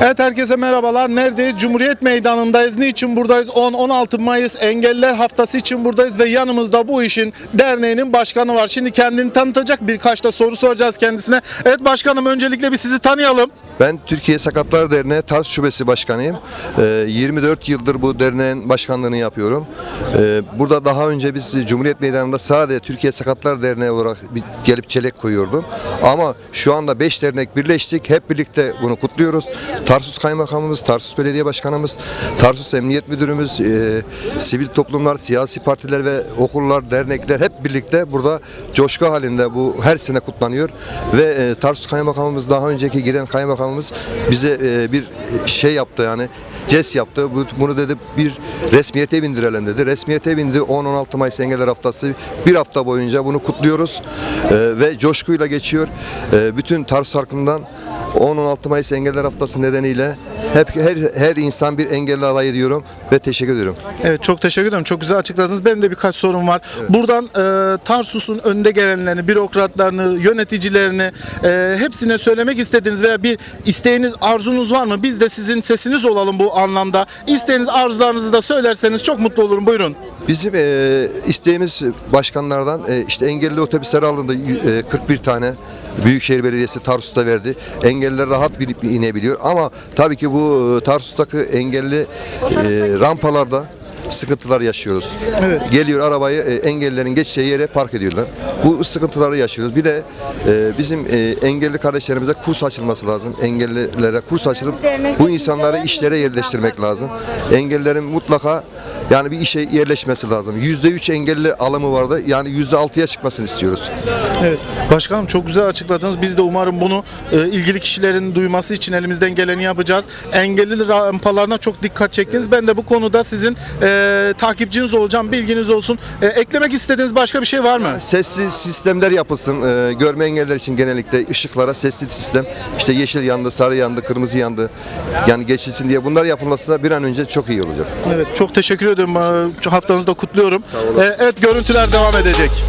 Evet herkese merhabalar. Neredeyiz? Cumhuriyet Meydanı'ndayız. Niçin buradayız? 10-16 Mayıs Engelliler Haftası için buradayız ve yanımızda bu işin derneğinin başkanı var. Şimdi kendini tanıtacak birkaç da soru soracağız kendisine. Evet başkanım öncelikle bir sizi tanıyalım. Ben Türkiye Sakatlar Derneği Tars Şubesi Başkanıyım. Ee, 24 yıldır bu derneğin başkanlığını yapıyorum. Ee, Burada daha önce biz Cumhuriyet Meydanı'nda sadece Türkiye Sakatlar Derneği olarak gelip çelek koyuyordum. Ama şu anda 5 dernek birleştik. Hep birlikte bunu kutluyoruz. Tarsus Kaymakamımız, Tarsus Belediye Başkanımız, Tarsus Emniyet Müdürümüz, e, sivil toplumlar, siyasi partiler ve okullar, dernekler hep birlikte burada coşku halinde bu her sene kutlanıyor. Ve e, Tarsus Kaymakamımız daha önceki giden kaymakamımız bize e, bir şey yaptı yani CES yaptı. Bu- Bunu dedi bir resmiyete bindirelim dedi. Resmiyete bindi 10-16 Mayıs Engeller Haftası. Bir hafta boyunca bunu kutluyoruz E, ve coşkuyla geçiyor. E, bütün Tarsus halkından 10-16 Mayıs Engeller Haftası nedeniyle hep her, her insan bir engelli alay ediyorum ve teşekkür ediyorum. Evet çok teşekkür ederim. Çok güzel açıkladınız. Benim de birkaç sorum var. Buradan e, Tarsus'un önde gelenlerini, bürokratlarını, yöneticilerini e, hepsine söylemek istediğiniz veya bir isteğiniz, arzunuz var mı? Biz de sizin sesiniz olalım bu anlamda. İsteğiniz, arzularınızı da söylerseniz çok mutlu olurum. Buyurun. Bizim e, isteğimiz başkanlardan e, işte engelli otobüsler alındı e, 41 tane Büyükşehir Belediyesi Tarsus'ta verdi. Engelliler rahat binip inebiliyor ama tabii ki bu e, Tarsus'taki engelli e, rampalarda sıkıntılar yaşıyoruz. Evet. Geliyor arabayı e, engellilerin geçeceği yere park ediyorlar. Bu sıkıntıları yaşıyoruz. Bir de e, bizim e, engelli kardeşlerimize kurs açılması lazım. Engellilere kurs açılıp bu insanları işlere yerleştirmek lazım. Engellilerin mutlaka yani bir işe yerleşmesi lazım. Yüzde üç engelli alımı vardı. Yani yüzde altıya çıkmasını istiyoruz. Evet. Başkanım çok güzel açıkladınız. Biz de umarım bunu e, ilgili kişilerin duyması için elimizden geleni yapacağız. Engelli rampalarına çok dikkat çektiniz. Ben de bu konuda sizin e, takipçiniz olacağım. Bilginiz olsun. E, eklemek istediğiniz başka bir şey var mı? Sesli sistemler yapılsın. Ee, görme engelliler için genellikle ışıklara sesli sistem. işte yeşil yandı, sarı yandı, kırmızı yandı. Yani geçilsin diye bunlar yapılırsa bir an önce çok iyi olacak. Evet çok teşekkür ederim. E, Haftanızı da kutluyorum. E, evet görüntüler devam edecek.